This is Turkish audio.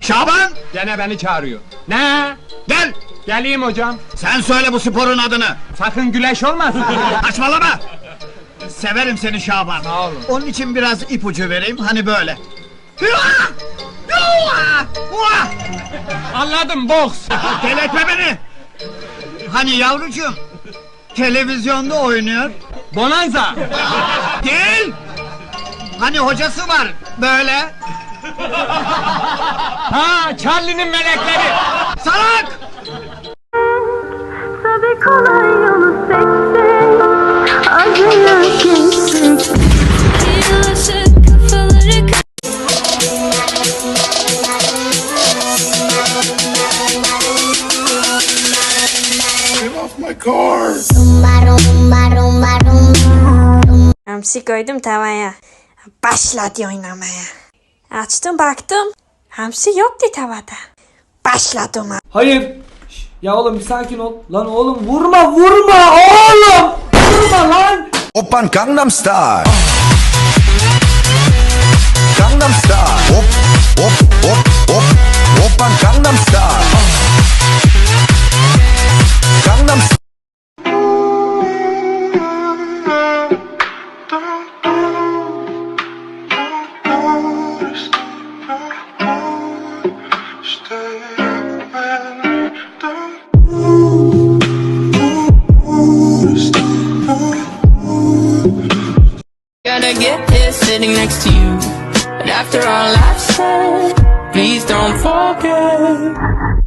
Şaban! Gene beni çağırıyor. Ne? Gel! Geleyim hocam. Sen söyle bu sporun adını. Sakın güleş olmasın. Saçmalama! Severim seni Şaban. Sağ olun. Onun için biraz ipucu vereyim, hani böyle. Hıa! Hıa! Hıa! Anladım boks. Delirtme beni! Hani yavrucuğum, televizyonda oynuyor. Bonanza. Değil! Hani hocası var, böyle. Ha Charlie'nin melekleri. Salak! Kolay yolu seçsek Acıya geçsek Hamsi koydum tavaya. Başladı oynamaya. Açtım baktım. Hamsi yoktu tavada. Başladım. Hayır. Ya oğlum bir sakin ol. Lan oğlum vurma vurma oğlum. Vurma lan. Oppan Gangnam Style. Gangnam Style. Op, op, op, op. Oppan Gangnam Style. Gangnam Style. Gotta get here sitting next to you. But after all I've said, please don't forget.